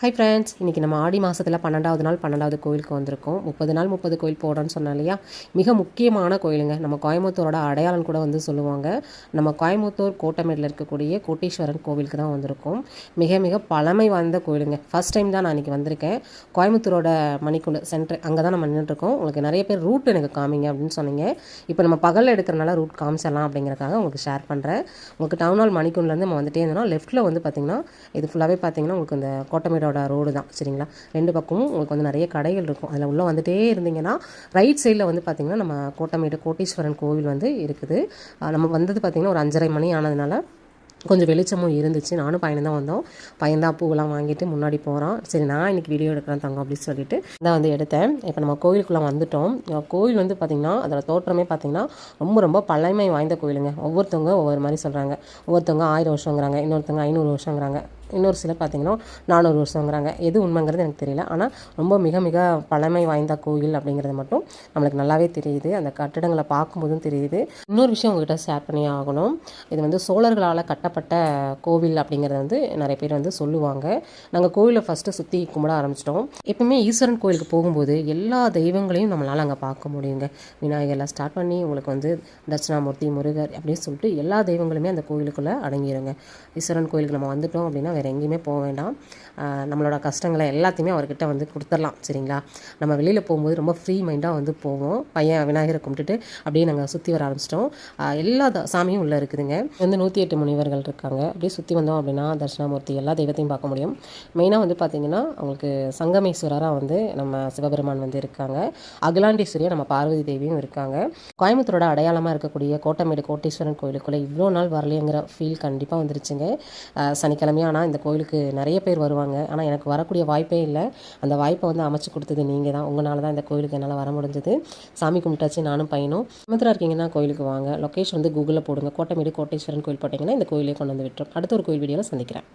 Hi friends இன்றைக்கி நம்ம ஆடி மாதத்தில் பன்னெண்டாவது நாள் பன்னெண்டாவது கோயிலுக்கு வந்திருக்கோம். முப்பது நாள் முப்பது கோயில் போடுறோன்னு சொன்னோம் இல்லையா? மிக முக்கியமான கோயிலுங்க. நம்ம கோயம்புத்தூரோட அடையாளம் கூட வந்து சொல்லுவாங்க. நம்ம கோயம்புத்தூர் கோட்டமேடில் இருக்கக்கூடிய கோட்டீஸ்வரன் கோவிலுக்கு தான் வந்திருக்கோம். மிக மிக பழமை வாய்ந்த கோயிலுங்க. ஃபஸ்ட் டைம் தான் நான் இன்றைக்கி வந்திருக்கேன். கோயம்புத்தூரோட மணிக்குண்டு சென்டர் அங்கே தான் நம்ம நின்றுட்டுருக்கோம் உங்களுக்கு நிறைய பேர் ரூட் எனக்கு காமிங்க அப்படின்னு சொன்னீங்க. இப்போ நம்ம பகலில் எடுக்கிறனால ரூட் காமிச்சிடலாம் அப்படிங்கிறக்காக உங்களுக்கு ஷேர் பண்ணுறேன் உங்களுக்கு டவுன் ஹால் மணிக்குண்டுலேருந்து நம்ம வந்துட்டே இருந்தோம்னா லெஃப்ட்டில் வந்து பார்த்திங்கன்னா இது ஃபுல்லாகவே பார்த்திங்கன்னா உங்களுக்கு இந்த கோட்டமேடு ரோடோட ரோடு தான் சரிங்களா? ரெண்டு பக்கமும் உங்களுக்கு வந்து நிறைய கடைகள் இருக்கும். அதில் உள்ளே வந்துட்டே இருந்தீங்கன்னா ரைட் சைடில் வந்து பார்த்திங்கன்னா நம்ம கோட்டமேடு கோட்டீஸ்வரன் கோவில் வந்து இருக்குது. நம்ம வந்தது பார்த்திங்கன்னா ஒரு அஞ்சரை மணி ஆனதுனால கொஞ்சம் வெளிச்சமும் இருந்துச்சு. நானும் பையன் தான் வந்தோம். பையன் தான் பூவெல்லாம் வாங்கிட்டு முன்னாடி போகிறான் சரி நான் இன்றைக்கி வீடியோ எடுக்கிறேன் தங்கம் அப்படின்னு சொல்லிட்டு தான் வந்து எடுத்தேன். இப்போ நம்ம கோவிலுக்குள்ளே வந்துட்டோம். கோவில் வந்து பார்த்திங்கன்னா அதோட தோற்றமே பார்த்திங்கன்னா ரொம்ப ரொம்ப பழமை வாய்ந்த கோயிலுங்க ஒவ்வொருத்தவங்க ஒவ்வொரு மாதிரி சொல்கிறாங்க ஒவ்வொருத்தவங்க ஆயிரம் வருஷங்கிறாங்க இன்னொருத்தவங்க ஐநூறு வருஷங்கிறாங்க. இன்னொரு சிலர் பார்த்திங்கன்னா நானூறு வருஷங்கிறாங்க. எது உண்மைங்கிறது எனக்கு தெரியல. ஆனால் ரொம்ப மிக மிக பழமை வாய்ந்த கோயில் அப்படிங்கிறது மட்டும் நம்மளுக்கு நல்லாவே தெரியுது. அந்த கட்டிடங்களை பார்க்கும்போதும் தெரியுது. இன்னொரு விஷயம் உங்ககிட்ட ஷேர் பண்ணி ஆகணும். இது வந்து சோழர்களால் கட்டப்பட்ட கோவில் அப்படிங்கிறத வந்து நிறைய பேர் வந்து சொல்லுவாங்க. நாங்கள் கோவிலை ஃபஸ்ட்டு சுற்றி கும்பிட ஆரம்பிச்சிட்டோம். எப்பவுமே ஈஸ்வரன் கோயிலுக்கு போகும்போது எல்லா தெய்வங்களையும் நம்மளால் அங்கே பார்க்க முடியுங்க. விநாயகர்லாம் ஸ்டார்ட் பண்ணி உங்களுக்கு வந்து தட்சிணாமூர்த்தி முருகர் அப்படின்னு சொல்லிட்டு எல்லா தெய்வங்களுமே அந்த கோயிலுக்குள்ளே அடங்கிடுங்க ஈஸ்வரன் கோயிலுக்கு நம்ம வந்துட்டோம் அப்படின்னா வேறு எங்கேயுமே போக வேண்டாம். நம்மளோட கஷ்டங்களை எல்லாத்தையுமே அவர்கிட்ட வந்து கொடுத்துடலாம் சரிங்களா? நம்ம வெளியில் போகும்போது ரொம்ப ஃப்ரீ மைண்டாக வந்து போவோம். பையன் விநாயகரை கும்பிட்டுட்டு அப்படியே நாங்கள் சுற்றி வர ஆரம்பிச்சிட்டோம். எல்லா சாமியும் உள்ளே இருக்குதுங்க. வந்து நூற்றி எட்டு முனிவர்கள் இருக்காங்க. அப்படியே சுற்றி வந்தோம் அப்படின்னா தட்சிணாமூர்த்தி எல்லா தெய்வத்தையும் பார்க்க முடியும். மெயினாக வந்து பார்த்திங்கன்னா அவங்களுக்கு சங்கமேஸ்வரராக வந்து நம்ம சிவபெருமான் வந்து இருக்காங்க. அகிலாண்டேஸ்வரியாக நம்ம பார்வதி தேவியும் இருக்காங்க. கோயம்புத்தூரோட அடையாளமாக இருக்கக்கூடிய கோட்டமேடு கோட்டீஸ்வரன் கோயிலுக்குள்ளே இவ்வளோ நாள் வரலையங்கிற ஃபீல் கண்டிப்பாக வந்துருச்சுங்க. சனிக்கிழமையானால் இந்த கோயிலுக்கு நிறைய பேர் வருவாங்க. வருவாங்க ஆனால் எனக்கு வரக்கூடிய வாய்ப்பே இல்லை. அந்த வாய்ப்பை வந்து அமைச்சு கொடுத்தது நீங்கள் தான். உங்களால் தான் இந்த கோயிலுக்கு என்னால் வர முடிஞ்சது. சாமி கும்பிட்டாச்சு நானும் பையனும். சுமத்ரா இருக்கீங்கன்னா கோயிலுக்கு வாங்க. லொக்கேஷன் வந்து கூகுளில் போடுங்க. கோட்டமேடு கோட்டேஸ்வரன் கோயில் போட்டிங்கன்னா இந்த கோயிலே கொண்டு வந்து விட்டுரும். அடுத்த ஒரு கோயில் வீடியோவில் சந்திக்கிறேன்.